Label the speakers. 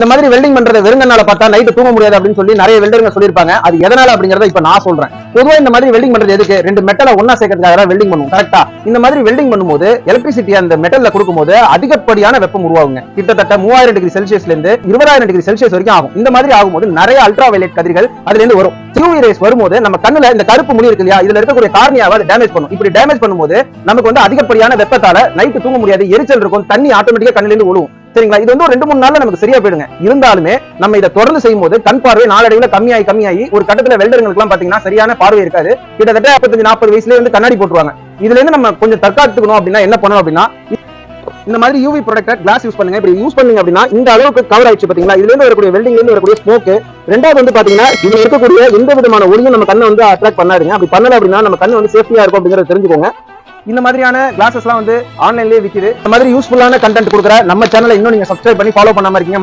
Speaker 1: இந்த மாதிரி வெல்டிங் பண்றத வெறுங்கனால பார்த்தா நைட்டு தூங்க முடியாது அப்படின்னு சொல்லி நிறைய வெல்டருங்க சொல்லியிருப்பாங்க. அது எதனால அப்படிங்கறத இப்ப நான் சொல்றேன். பொதுவா இந்த மாதிரி வெல்டிங் பண்றது எதுக்கு? ரெண்டு மெட்டலை ஒன்னா சேர்க்கறதுக்காக வெல்டிங் பண்ணுவோம். கரெக்டா இந்த மாதிரி வெல்டிங் பண்ணும்போது எலக்ட்ரிசிட்டி அந்த மெட்டல்ல கொடுக்கும்போது அதிகப்படியான வெப்பம் உருவாகுங்க. கிட்டத்தட்ட மூவாயிரம் டிகிரி செல்சியஸ்ல இருந்து இருபதாயிரம் டிகிரி செல்சியஸ் வரைக்கும் ஆகும். இந்த மாதிரி ஆகும்போது நிறைய அல்ட்ரா வயலட் கதிர்கள் அதுல இருந்து வரும். யூவி ரேஸ் வரும்போது நம்ம கண்ணுல இந்த கருப்பு முடி இருக்கு இல்லையா? இதுல இருக்கக்கூடிய காரணியாவது டேமேஜ் பண்ணும். இப்படி டேமேஜ் பண்ணும்போது நமக்கு வந்து அதிகப்படியான வெப்பத்தால நைட்டு தூங்க முடியாது. எரிச்சல் இருக்கும். தண்ணி ஆட்டோமேட்டிக்கா கண்ணுல இருந்து ஒழுவும் சரிங்களா? இது வந்து ஒரு ரெண்டு மூணு நாள்ல நமக்கு சரியா போயிடுங்க. இருந்தாலுமே நம்ம இதை தொடர்ந்து செய்யும்போது கண் பார்வை நாளடைவுல கம்மியாகி கம்மியாகி ஒரு கட்டத்துல வெல்டர்களுக்கு எல்லாம் பாத்தீங்கன்னா சரியான பார்வை இருக்காது. கிட்டத்தட்ட முப்பத்தஞ்சு நாற்பது வயசுல இருந்து கண்ணாடி போட்டுருவாங்க. இதுல இருந்து நம்ம கொஞ்சம் தற்காத்துக்கணும் அப்படின்னா என்ன பண்ணணும் அப்படின்னா இந்த மாதிரி யூவி ப்ராடக்ட் கிளாஸ் யூஸ் பண்ணுங்க. இப்படி யூஸ் பண்ணீங்க அப்படின்னா இந்த அளவுக்கு கவர் ஆயிடுச்சு பாத்தீங்களா? இதுல இருந்து வரக்கூடிய வெல்டிங்ல இருந்து வரக்கூடிய ஸ்மோக் ரெண்டாவது வந்து பாத்தீங்கன்னா இது இருக்கக்கூடிய எந்த விதமான ஒளியும் நம்ம கண்ணை வந்து அட்ராக்ட் பண்ணாதுங்க. அப்படி பண்ணல அப்படின்னா நம்ம கண்ணு வந்து சேஃப்டியா இருக்கும் அப்படிங்கறத தெரிஞ்சுக்கோங்க. இந்த மாதிரியான கிளாஸஸ்லாம் வந்து ஆன்லைன்லேயே விக்குது. இந்த மாதிரி யூஸ்ஃபுல்லான கண்டென்ட் கொடுக்குற நம்ம சேனலை இன்னும் நீங்க சப்ஸ்கிரைப் பண்ணி ஃபாலோ பண்ணாம இருக்கீங்க.